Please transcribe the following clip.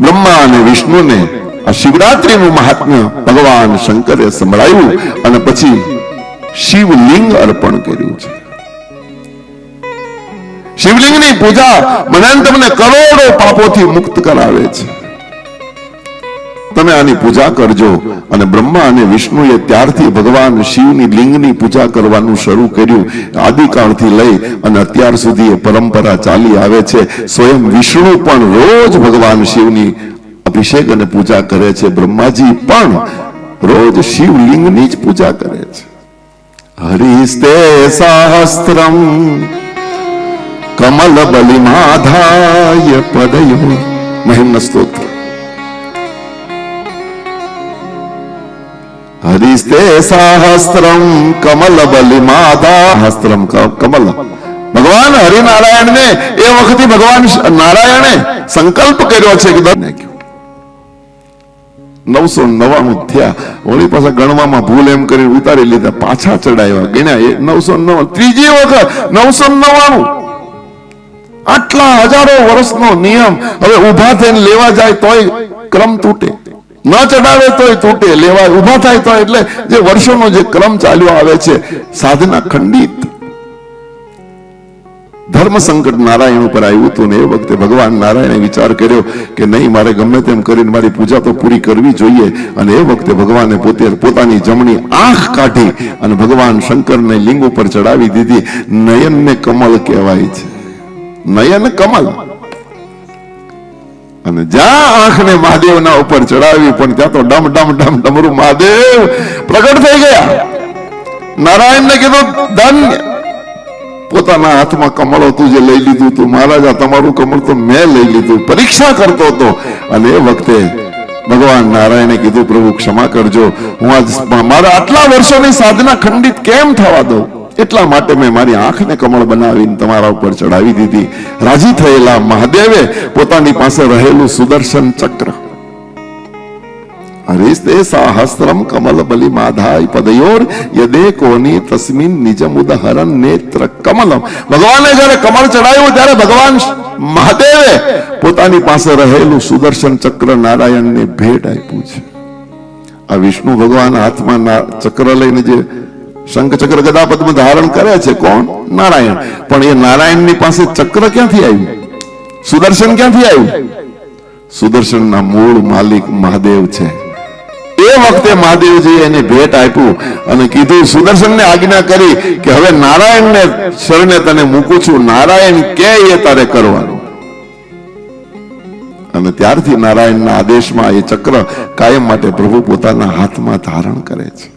બ્રહ્મા અને વિષ્ણુને આ શિવરાત્રીનું મહાત્મ્ય ભગવાન શંકરે સંભળાયું અને પછી શિવલિંગ અર્પણ કર્યું છે. શિવલિંગની પૂજા મને તમને કરોડો પાપોથી મુક્ત કરાવે છે. તમે આની પૂજા કરજો. અને બ્રહ્મા અને વિષ્ણુએ ત્યારથી ભગવાન શિવની લિંગની પૂજા કરવાનું શરૂ કર્યું. આદિકાળથી લઈ અને અત્યાર સુધી એ પરંપરા ચાલી આવે છે. સ્વયં વિષ્ણુ પણ રોજ ભગવાન શિવની અભિષેક અને પૂજા કરે છે. બ્રહ્માજી પણ રોજ શિવલિંગની જ પૂજા કરે છે. હરિસ્તે સહસ્ત્રમ કમલ બલિમાધાય પદયો મહિમ્ન સ્તોત્ર. હરિસ્તે સહસ્ત્રમ કમલ બલિમાધા હસ્ત્રમ કમલ ભગવાન હરિનારાયણ ને એ વખતે ભગવાન નારાયણે સંકલ્પ કર્યો છે કે નવસો નવાણું થયા વળી પાછા ગણવામાં ભૂલ એમ કરી ઉતારી લીધા પાછા ચડાવ્યા ગણ્યા નવસો નવ ત્રીજી વખત નવસો નવાણું આટલા હજારો વર્ષનો નિયમ હવે ઊભા થઈને લેવા જાય તોય ક્રમ તૂટે ન ચડાવે તોય તૂટે લેવા ઊભા થાય તો એટલે જે વર્ષોનો જે ક્રમ ચાલ્યો આવે છે, સાધના ખંડિત. ધર્મ સંકટ નારાયણ ઉપર આવ્યું હતું ને એ વખતે ભગવાન નારાયણે વિચાર કર્યો કે નહીં, મારે ગમે તેમ કરીને મારી પૂજા તો પૂરી કરવી જોઈએ. અને એ વખતે ભગવાને પોતે પોતાની જમણી આંખ કાઢી અને ભગવાન શંકરને લિંગ ઉપર ચડાવી દીધી. નયનને કમલ કહેવાય છે. નયન કમલ. અને જ્યાં આંખને મહાદેવના ઉપર ચડાવી, પણ ત્યાં તો ડમ ડમ ડમ, ડમરું મહાદેવ પ્રગટ થઈ ગયા. નારાયણને કીધું ધન્ય પોતાના હાથમાં કમળ હતું જે લઈ લીધું તું, મહારાજા, તમારું કમળ તો મેં લઈ લીધું, પરીક્ષા કરતો હતો. અને એ વખતે ભગવાન નારાયણે કીધું, પ્રભુ, ક્ષમા કરજો. હું આજ મારા આટલા વર્ષોની સાધના ખંડિત કેમ થવા દઉં? એટલા માટે મેં મારી આંખને કમળ બનાવીને તમારા ઉપર ચડાવી દીધી. રાજી થયેલા મહાદેવે પોતાની પાસે રહેલું સુદર્શન ચક્ર. હરિસ્તે સાહસ્ત્રમ કમલ બલિ માધાય પદયોર યદેકોની તસ્મિન નિજમ ઉદાહરણ નેત્ર કમલમ. ભગવાને જ્યારે કમળ ચડાવ્યું ત્યારે ભગવાન મહાદેવે પોતાની પાસે રહેલું સુદર્શન ચક્ર નારાયણને ભેટ આપ્યું છે. આ વિષ્ણુ ભગવાન હાથમાં ચક્ર લઈને જે શંખ ચક્ર ગદા પદ્મ ધારણ કરે છે કોણ? નારાયણ. પણ એ નારાયણની પાસે ચક્ર ક્યાંથી આવ્યું? સુદર્શન ક્યાંથી આવ્યું? સુદર્શનના મૂળ માલિક મહાદેવ છે. એ વખતે મહાદેવજી એને ભેટ આપ્યું અને કીધું, સુદર્શનને આજ્ઞા કરી કે હવે નારાયણને શરણે તને મૂકું છું. નારાયણ કે એ તારે કરવાનું? અને ત્યારથી નારાયણના આદેશમાં એ ચક્ર કાયમ માટે પ્રભુ પોતાના હાથમાં ધારણ કરે છે.